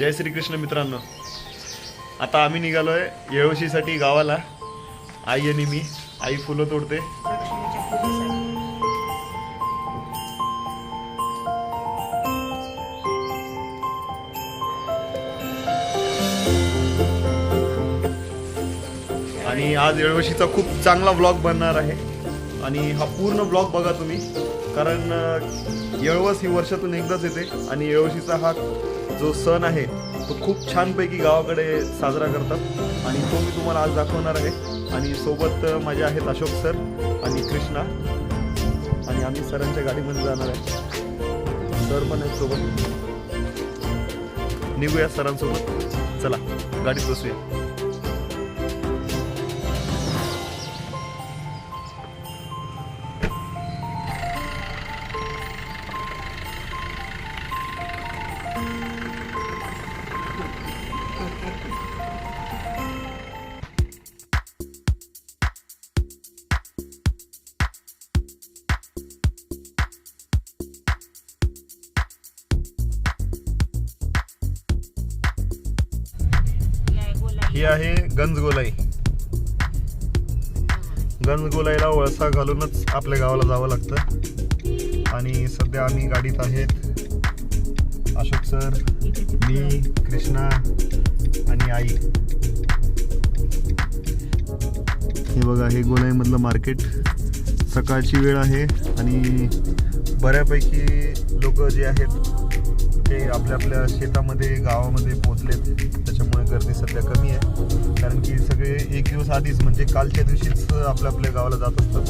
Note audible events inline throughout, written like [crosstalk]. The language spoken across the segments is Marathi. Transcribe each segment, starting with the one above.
जय श्रीकृष्ण मित्रांनो. आता आम्ही निघालोय येळोशीसाठी गावाला. आई आणि मी आई फुलं तोडते. आणि आज येळवशीचा खूप चांगला ब्लॉग बनणार आहे. आणि हा पूर्ण ब्लॉग बघा तुम्ही. कारण येळवस ही वर्षातून एकदाच येते. आणि येळवशीचा हा जो सण आहे तो खूप छानपैकी गावाकडे साजरा करतात. आणि तो मी तुम्हाला आज दाखवणार आहे. आणि सोबत माझे आहेत अशोक सर आणि कृष्णा. आणि आम्ही सरांच्या गाडीमध्ये जाणार आहे. सर पण आहेत सोबत. निघूया सरांसोबत. चला गाडीत बसूया. ही आहे गंजगोलाई. गंजगोलाईला वळसा घालूनच आपल्या गावाला जावं लागतं. आणि सध्या आम्ही गाडीत आहेत. अशोक सर मी कृष्णा आणि आई. हे बघा हे गोलाईमधलं मार्केट. सकाळची वेळ आहे आणि बऱ्यापैकी लोक जे आहेत ते आपल्या आपल्या शेतामध्ये गावामध्ये पोचलेत गर्दी सध्या कमी आहे. कारण की सगळे एक दिवस आधीच म्हणजे कालच्या दिवशीच आपल्या आपल्या गावाला जात असतात.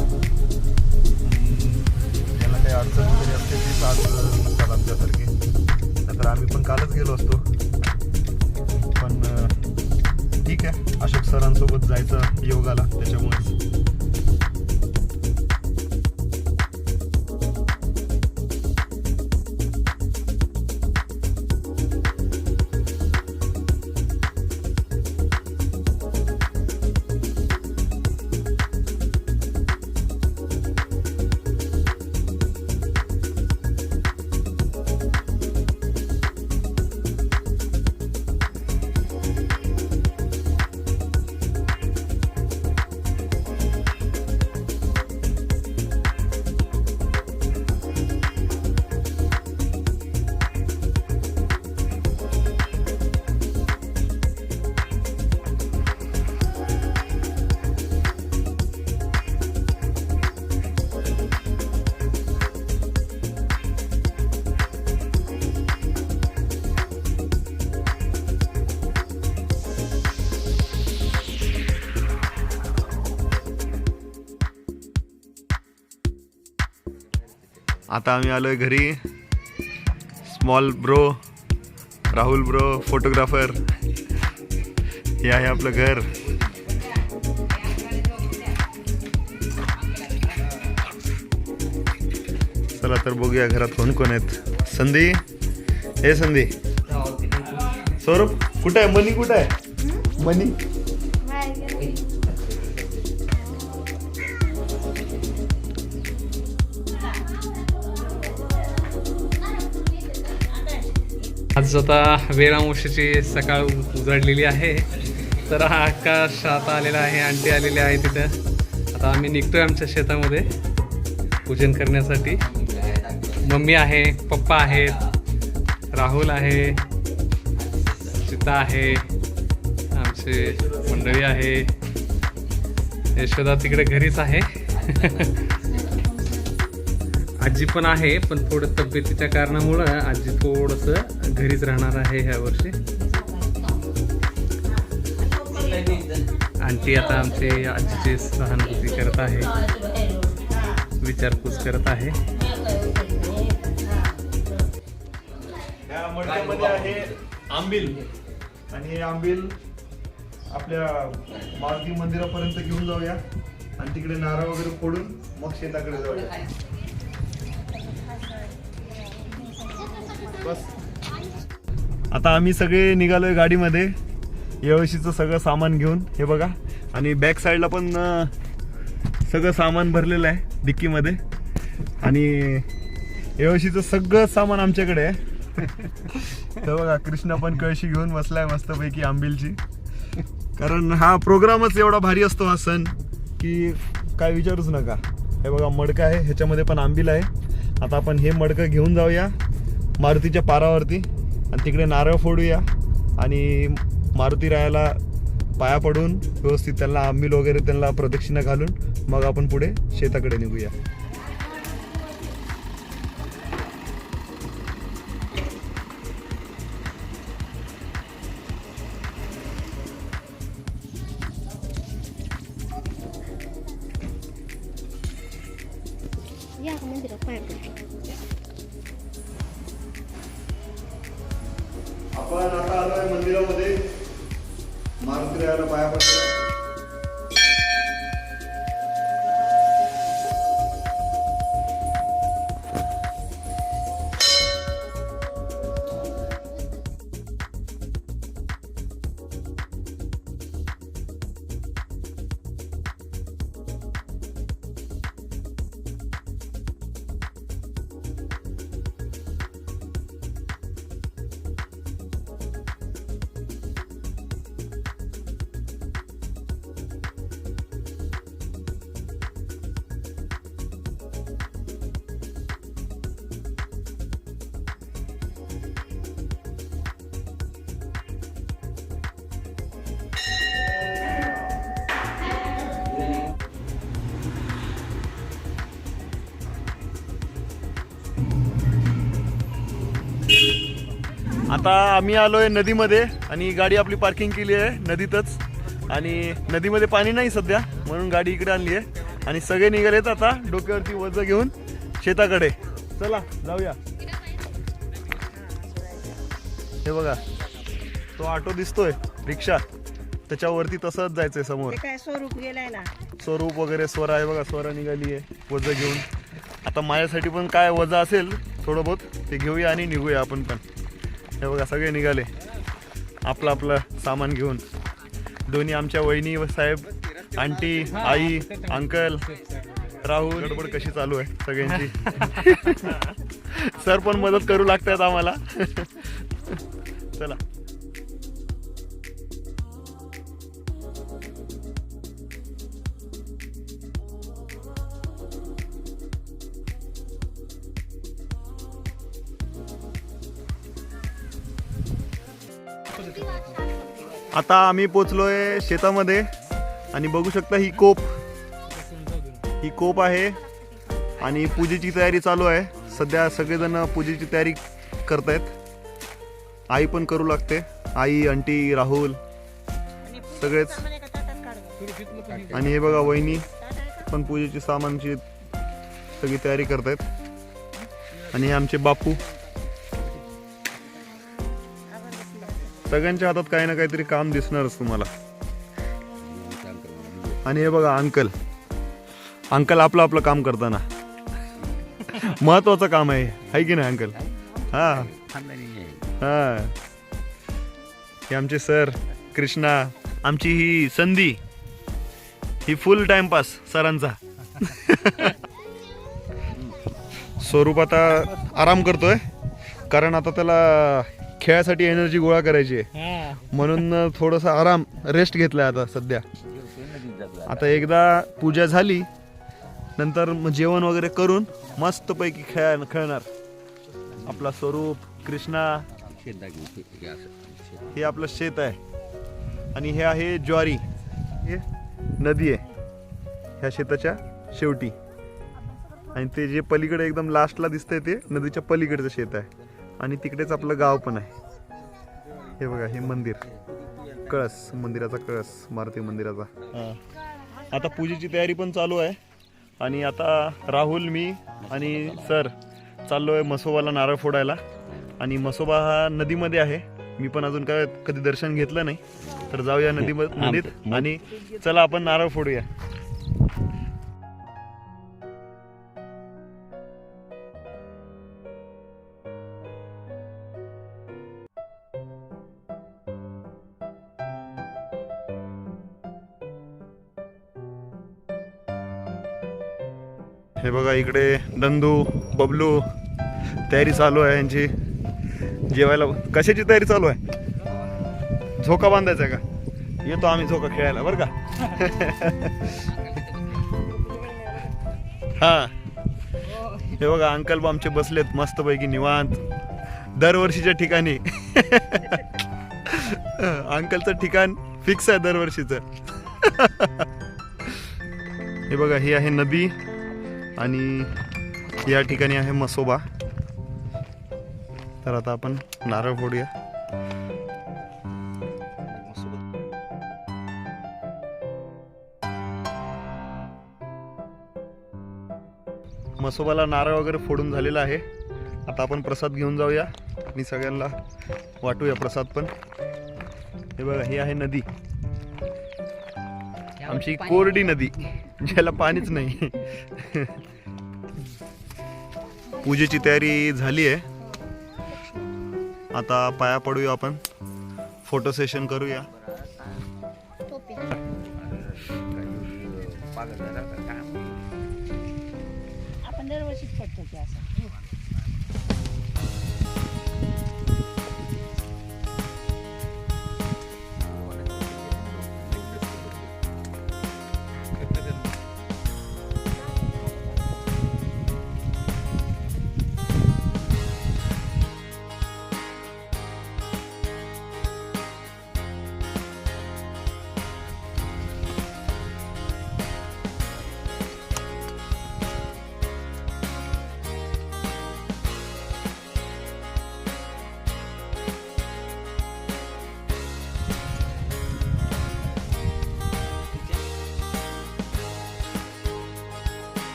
ज्यांना काही अडचण वगैरे असते तीच आज नसतात आमच्यासारखे नंतर आम्ही पण कालच गेलो असतो. पण ठीक आहे. अशोक सरांसोबत जायचं योगाला त्याच्यामुळेच. आता आम्ही आलोय घरी. Small bro Rahul bro photographer हे आहे आपलं घर. चला तर बघूया घरात कोण कोण आहेत. संधी? हे संधी सौरभ कुठं आहे? मनी कुठं आहे? मनी? आज आता वेळामुशीची सकाळ उजाडलेली आहे. तर हा आकाश आता आलेला आहे आंटी आलेली आहे तिथं आता आम्ही निघतोय आमच्या शेतामध्ये पूजन करण्यासाठी. मम्मी आहे पप्पा आहेत राहुल आहे सीता आहे आमचे मंडळी आहे. यशोदा तिकडे घरीच आहे. [laughs] आजी पण आहे पण थोडं तब्येतीच्या कारणामुळं आजी थोडंसं घरीच राहणार आहे ह्या वर्षी. आणखी आता आमचे आजीचे सहानुभूती करत आहे. विचारपूस करत आहे. आहे आंबील. आणि हे आंबील आपल्या मारुती मंदिरापर्यंत घेऊन जाऊया. आणि तिकडे नारळ वगैरे फोडून मग शेताकडे जाऊया. आता आम्ही सगळे निघालोय गाडीमध्ये. यावर्षीचं सगळं सामान घेऊन हे बघा. आणि बॅक साईडला पण सगळं सामान भरलेलं आहे डिक्कीमध्ये. आणि यावर्षीचं सगळं सामान आमच्याकडे आहे. [laughs] तर बघा कृष्णा पण कळशी घेऊन बसलाय मस्तपैकी आंबीलची. कारण हा प्रोग्रामच एवढा भारी असतो हा सण की काय विचारूच नका. हे बघा मडकं आहे ह्याच्यामध्ये पण आंबील आहे. आता आपण हे मडकं घेऊन जाऊया मारुतीच्या पारावरती. आणि तिकडे नारळ फोडूया. आणि मारुती रायाला पाया पडून व्यवस्थित त्यांना आंबील वगैरे त्यांना प्रदक्षिणा घालून मग आपण पुढे शेताकडे निघूया. आता आम्ही आलोय नदीमध्ये आणि गाडी आपली पार्किंग केली आहे नदीतच. आणि नदीमध्ये पाणी नाही सध्या म्हणून गाडी इकडे आणली आहे. आणि सगळे निघालेत आता डोक्यावरती वज घेऊन शेताकडे. चला जाऊया. हे बघा तो ऑटो दिसतोय रिक्षा. त्याच्यावरती तसंच जायचंय समोर. स्वरूप गेलाय ना. स्वरूप वगैरे स्वरा आहे बघा स्वरा निघाली आहे वज घेऊन. आता माझ्यासाठी पण काय वजा असेल थोडं बहुत ते घेऊया आणि निघूया आपण पण. हे बघा सगळे निघाले. आपलं आपलं सामान घेऊन. दोन्ही आमच्या वहिनी व साहेब आंटी आई अंकल राहुल. गडबड कशी चालू आहे सगळ्यांची? [laughs] सर पण मदत करू लागतात आम्हाला. [laughs] चला. आता आम्ही पोचलोय शेतामध्ये आणि बघू शकता ही कोप. ही कोप आहे आणि पूजेची तयारी चालू आहे. सध्या सगळेजण पूजेची तयारी करत आहेत आई पण करू लागते. आई आंटी राहुल सगळेच. आणि हे बघा वहिनी पण पूजेची सामानची सगळी तयारी करत आहेत आणि हे आमचे बापू. सगळ्यांच्या हातात काही ना काहीतरी काम दिसणारच तुम्हाला. आणि हे बघा अंकल. अंकल आपलं आपलं काम करताना. महत्वाचं काम आहे. हाय की नाही अंकल? हा. हा. हे आमचे सर कृष्णा आमची ही संधी ही फुल टाइमपास सरांचा. स्वरूप आता आराम करतोय. कारण आता त्याला खेळासाठी एनर्जी गोळा करायची आहे. म्हणून थोडंसं आराम रेस्ट घेतलाय आता सध्या. आता एकदा पूजा झाली नंतर मग जेवण वगैरे करून मस्तपैकी खेळ खेळणार. आपला स्वरूप कृष्णा हे आपलं शेत आहे. आणि हे आहे ज्वारी. हे नदी आहे. ह्या शेताच्या शेवटी. आणि ते जे पलीकडे एकदम लास्टला दिसतंय ते नदीच्या पलीकडचं शेत आहे. आणि तिकडेच आपलं गाव पण आहे. हे बघा हे मंदिर. कळस मंदिराचा कळस मारुती मंदिराचा. आता पूजेची तयारी पण चालू आहे. आणि आता राहुल मी आणि सर चाललो आहे मसोबाला नारळ फोडायला. आणि मसोबा हा नदीमध्ये आहे. मी पण अजून काय कधी दर्शन घेतलं नाही. तर जाऊया नदी नदीत. आणि चला आपण नारळ फोडूया. हे बघा इकडे नंदू बबलू तयारी चालू आहे यांची. जेवायला कशाची तयारी चालू आहे? झोका बांधायचा का? येतो आम्ही झोका खेळायला बरं का? [laughs] हा. हे बघा अंकल आमचे बसलेत मस्तपैकी निवांत. दरवर्षीच्या ठिकाणी. [laughs] अंकलचं ठिकाण फिक्स आहे दरवर्षीचं. [laughs] हे बघा ही आहे नदी. आणि या ठिकाणी आहे मसोबा. तर आता आपण नारळ फोडूया. मसोबाला नारळ वगैरे फोडून झालेला आहे. आता आपण प्रसाद घेऊन जाऊया. आणि सगळ्यांना वाटूया प्रसाद पण. हे बघा ही आहे नदी. आमची कोरडी नदी ज्याला पाणीच नाही. पूजेची तयारी झाली आहे. आता पाया पडूया आपण. फोटो सेशन करूया. आपण दरवर्षीच पडतो की असं.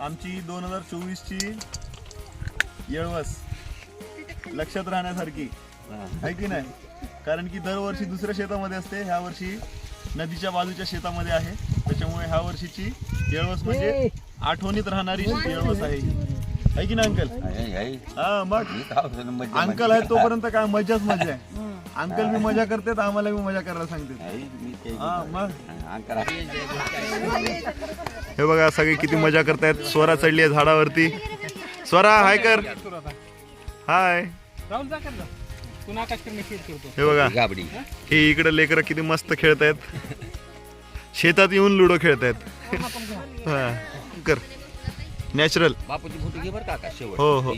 आमची दोन हजार चोवीस ची येळवस लक्षात राहण्यासारखी. आहे की नाही? कारण की दरवर्षी दुसऱ्या शेतामध्ये असते. ह्या वर्षी नदीच्या बाजूच्या शेतामध्ये आहे. त्याच्यामुळे ह्या वर्षीची येळवस म्हणजे आठवणीत राहणारी येळवस आहे. ही. आहे की नाही अंकल? हा मग अंकल आहे तोपर्यंत काय मजाच मजा आहे. [laughs] अंकल बी मजा करतात आम्हाला बी मजा करायला सांगतात. हा मग? हे बघा सगळे किती मजा करतायत. स्वरा चढली आहे झाडावरती. स्वरा हाय कर. हाय. मी करतो हे बघा गाबडी. हे इकडे लेकरं किती मस्त खेळतायत. शेतात येऊन लुडो खेळतायत. हा कर. नॅचरल. बापूची फोटो घे बरं का हो, हो.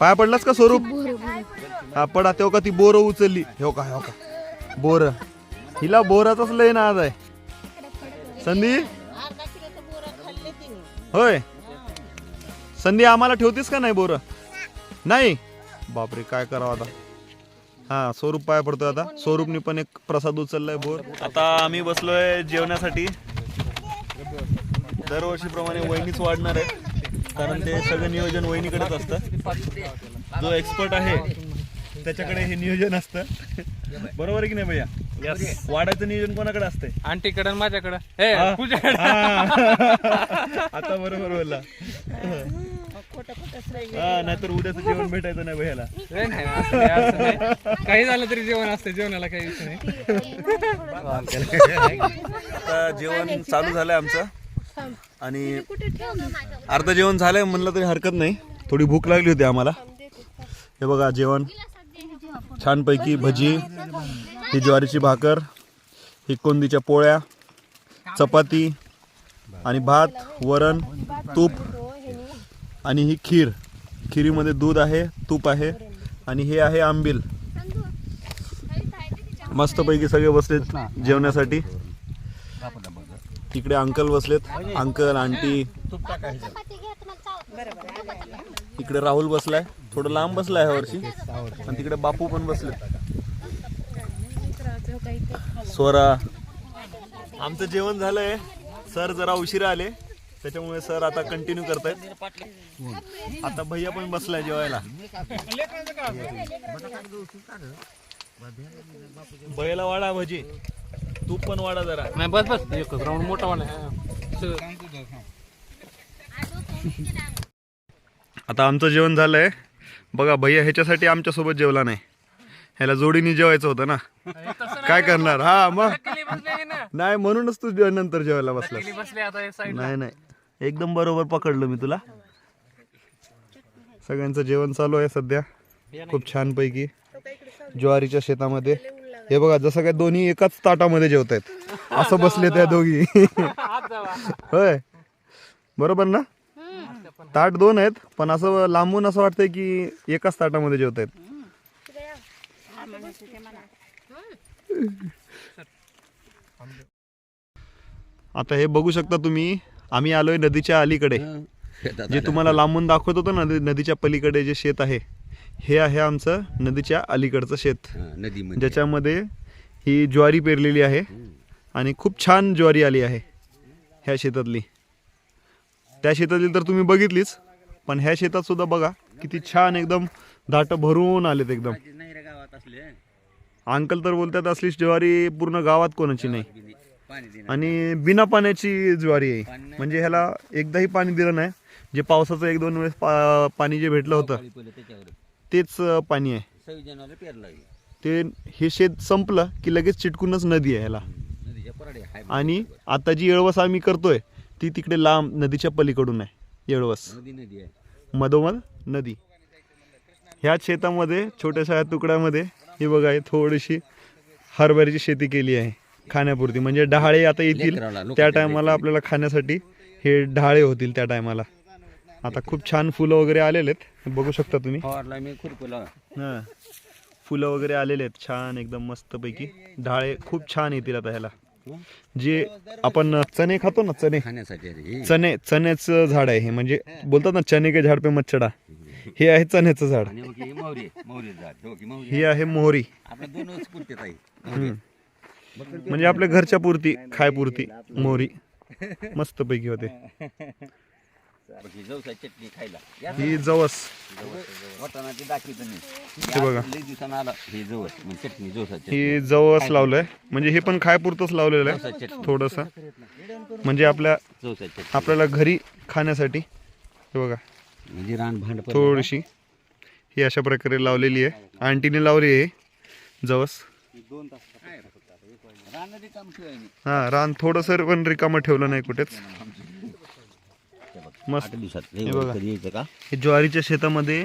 पाया पडलास का स्वरूप? हा पडा. तेव्हा का ती बोर उचलली? हो का हो का? बोर. हिला बोराचाच लय नाद आहे. संधी? अर्धा किलोचं बोरं खाल्ले तिने होय. संधी आम्हाला ठेवतेस का नाही बोर? नाही? बापरे काय करावं आता? हा स्वरूप पाया पडतोय आता. स्वरूपनी पण एक प्रसाद उचललाय बोर. आता आम्ही बसलोय जेवण्यासाठी. दरवर्षीप्रमाणे वहिनीच वाढणार आहे. कारण ते सगळं नियोजन वहिनीकडेच असतं. जो एक्सपर्ट आहे त्याच्याकडे हे नियोजन असतं. बरोबर आहे की नाही भैया? वाढायचं नियोजन कोणाकडे असतंय? आंटीकडं आणि माझ्याकडं. हे हा. तुझ्याकडं हा. आता बरोबर बोलला. खोटं खोटंच राहिलं हा नाहीतर उद्याचं जेवण भेटायचं नाही भैयाला. नाही, नाही, असं नाही, असं नाही. काही झालं तरी जेवण असतं जेवणाला काही विषय नाही. [laughs] आता जेवण चालू झालंय आमचं. आणि अर्ध जेवण झालंय म्हणलं तरी हरकत नाही. थोडी भूक लागली होती आम्हाला. हे बघा जेवण. छानपैकी भजी ही ज्वारीची भाकर ही कोंदीच्या पोळ्या चपाती आणि भात वरण तूप आणि ही खीर. खिरीमध्ये दूध आहे तूप आहे आणि हे आहे आंबील. मस्तपैकी सगळे बसलेत जेवण्यासाठी तिकडे अंकल बसलेत. Uncle auntie. इकडे राहुल बसलाय. थोडं लांब बसलाय ह्या वर्षी. आणि तिकडे बापू पण बसलेत. स्वरा आमचं जेवण झालंय. सर जरा उशिरा आले. त्याच्यामुळे सर आता कंटिन्यू करतायत. आता भैया पण बसलाय जेवायला. बैला वाडा भजी. तू पण वाढा जरा. नाही बस बस. एक ग्राउंड मोठा वाला आहे. हा. आता आमचं जेवण झालंय. बघा भैया ह्याच्यासाठी आमच्यासोबत जेवला नाही. ह्याला जोडीने जेवायचं होतं ना. काय करणार? हा मग. नाही म्हणूनच तू नंतर जेवायला बसले आता साईड नाही नाही. एकदम बरोबर पकडलं मी तुला. सगळ्यांचं जेवण चालू आहे सध्या. खूप छान पैकी ज्वारीच्या शेतामध्ये. हे बघा जसं काय दोन्ही एकाच ताटामध्ये जेवत आहेत. असं बसले त्या दोघी. होय. बरोबर ना? ताट दोन आहेत पण असं लांबून असं वाटतंय की एकाच ताटामध्ये जेवत आहेत. आता हे बघू शकता तुम्ही आम्ही आलोय नदीच्या अलीकडे. जे तुम्हाला लांबून दाखवत होतो ना नदी- नदीच्या पलीकडे जे शेत आहे हे आहे आमचं नदीच्या अलीकडचं शेत. नदी ज्याच्यामध्ये ही ज्वारी पेरलेली आहे आणि खूप छान ज्वारी आली आहे ह्या शेतातली. त्या शेतातली तर तुम्ही बघितलीच पण ह्या शेतात सुद्धा बघा किती छान एकदम दाट भरून आलेत एकदम. अंकल तर बोलतात असली ज्वारी पूर्ण गावात कोणाची नाही. आणि बिना पाण्याची ज्वारी आहे. म्हणजे ह्याला एकदाही पाणी दिलं नाही. जे पावसाचं एक दोन वेळेस पा- पाणी जे भेटलं होतं तेच पाणी आहे. सव्वीस जानेवारी पेरला आहे. ते हे शेत संपलं की लगेच चिटकूनच नदी आहे ह्याला. नदीच्या पराडे आहे आणि आता जी येळवस आम्ही करतोय ती तिकडे लांब नदीच्या पलीकडून आहे येळवस. नदी नदी आहे. मधोमध नदी. ह्याच शेतामध्ये छोट्याशा तुकड्यामध्ये ही बघा हे थोडीशी हरभऱ्याची शेती केली आहे खाण्यापुरती. म्हणजे डहाळे आता येतील त्या टायमाला आपल्याला खाण्यासाठी हे डहाळे होतील त्या टायमाला आता खूप छान फुलं वगैरे आलेले आहेत. बघू शकता तुम्ही. फवारला मी खुरपला हां. फुलं वगैरे आलेले आहेत छान एकदम मस्तपैकी. ढाळे खूप छान येतील आता ह्याला. जे आपण चणे खातो ना चणे. खाण्यासाठी चणे चण्याचं झाड आहे हे. म्हणजे बोलतात ना चणे के झाड पे मच्छडा हे आहे चण्याचं झाड. आणि ही आहे. मोहरी झाड. हो की मोहरी. ही आहे मोहरी. आपल्या दोनच पुरते ताई. हम्म. म्हणजे आपल्या घरच्या पुरती खायपुरती मोहरी. मस्तपैकी होते. ही जवसा चटणी खायला. या ही जवस. वाटाणाची हे बघा. लई दिवसानं आला हे जवस म्हणजे चटणी जवसा चटणी ही जवस लावलंय. म्हणजे हे पण खायपुरतंच लावलेलं आहे. थोडंसं. म्हणजे आपल्या जवसा चटणी. आपल्याला घरी खाण्यासाठी हे बघा. म्हणजे थोडीशी. ही अशा प्रकारे लावलेली आहे. आंटीने लावली आहे जवस? रान रिकाम हा रान थोडंसं पण रिकामं ठेवलं नाही कुठेच. मस्त. आठ दिवसात. हे बघा. कधी यायचं का? हे ज्वारीच्या शेतामध्ये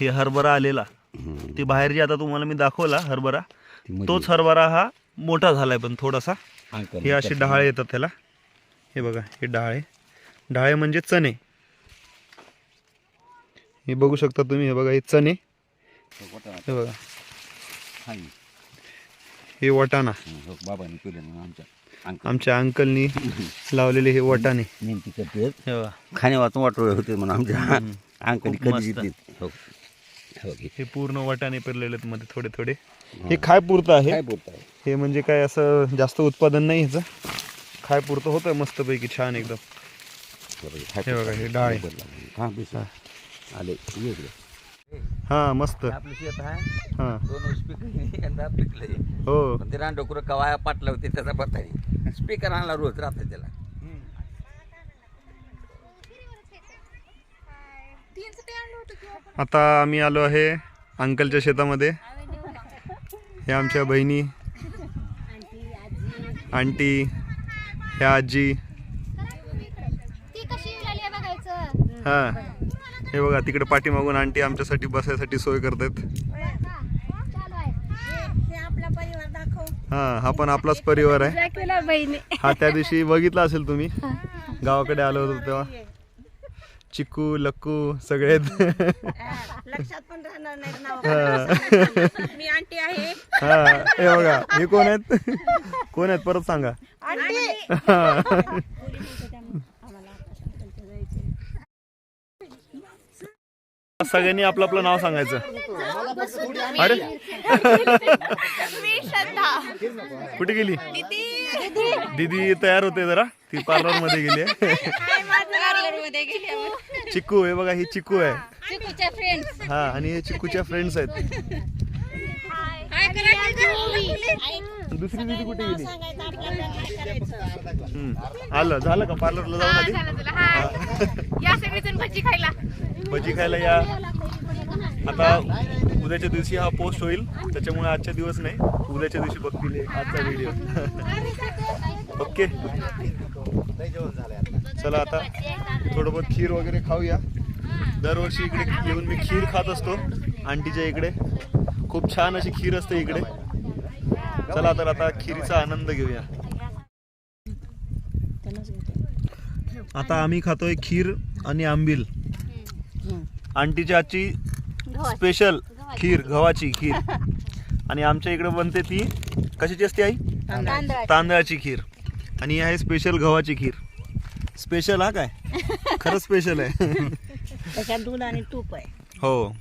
हे हरभरा आलेला. ते बाहेर जे आता तुम्हाला मी दाखवला हरभरा ती तोच हरभरा हा मोठा झालाय पण थोडासा. हे असे डहाळे येतात त्याला. हे बघा हे डहाळे डहाळे म्हणजे चणे. हे बघू शकता तुम्ही हे बघा हे चणे. हे बघा. हे वटाणा. हो, बाबांनी केलं म्हणून आमच्या. अंकल आमच्या अंकलनी लावलेले हे नेमकी करते हे. खाणे वाचून वाटोळे होते म्हणून आमच्या [laughs] अंकल कधी मस्त. हो. हो. हे पूर्ण वटाणे पेरलेले आहेत मध्ये थोडे थोडे. हे. खाय पुरतं आहे. हे म्हणजे काय असं जास्त उत्पादन नाही ह्याचं. खाय पुरतं होतं मस्तपैकी छान एकदम. हे बघा, हे डाळ आले हा मस्त. आपलं शेत आहे. हा. दोन वर्ष यंदा हो. पण ते रानडोकर कवाया पाटला होते त्याचा पत्ता नाही स्पीकर आणला रोज राहते त्याला. आता आम्ही आलो आहे अंकलच्या शेतामध्ये. हे आमच्या बहिणी. आंटी ह्या आजी. ती कशी झाली बघायचं? हा. हे बघा तिकडे पाठीमागून आंटी आमच्यासाठी बसायसाठी सोय करतात हे हा पण आपलाच परिवार आहे. हा त्या दिवशी बघितला असेल तुम्ही. गावाकडे आलो होतो तेव्हा. चिक्कू लक्कू सगळे आहेत. लक्षात पण राहणार नाही नाव मी आंटी आहे हा हे बघा हे कोण आहेत? कोण आहेत? परत सांगा. सगळ्यांनी आपलं आपलं नाव सांगायचं. अरे. कुठे गेली? दीदी. तयार होते जरा. ती पार्लरमध्ये गेली आहे. चिक्कू हे बघा ही चिक्कू आहे. हा आणि हे चिक्कूच्या फ्रेंड्स आहेत. दुसरी दीदी कुठे गेली? हम्म. आलं झालं का? पार्लरला जाऊन आली? [laughs] या सगळीजण भजी खायला. भजी खायला या. आता उद्याच्या दिवशी हा पोस्ट होईल. त्याच्यामुळे आजच्या दिवस नाही उद्याच्या दिवशी बघतील हे आजचा व्हिडिओ [laughs] ओके. चला आता थोडं बहुत खीर वगैरे खाऊया. दरवर्षी इकडे येऊन मी खीर खात असतो आंटीच्या इकडे. खूप छान अशी खीर असते इकडे. चला तर आता खीरीचा आनंद घेऊया. आता आम्ही खातोय खीर आणि आंबील. आंटीच्या आजची स्पेशल खीर गव्हाची खीर. आणि आमच्या इकडे बनते ती कशाची असते आई? तांदळाची. खीर. आणि ही आहे स्पेशल गव्हाची खीर. स्पेशल हा काय? खरंच स्पेशल आहे. त्याच्यात दूध आणि तूप आहे. हो.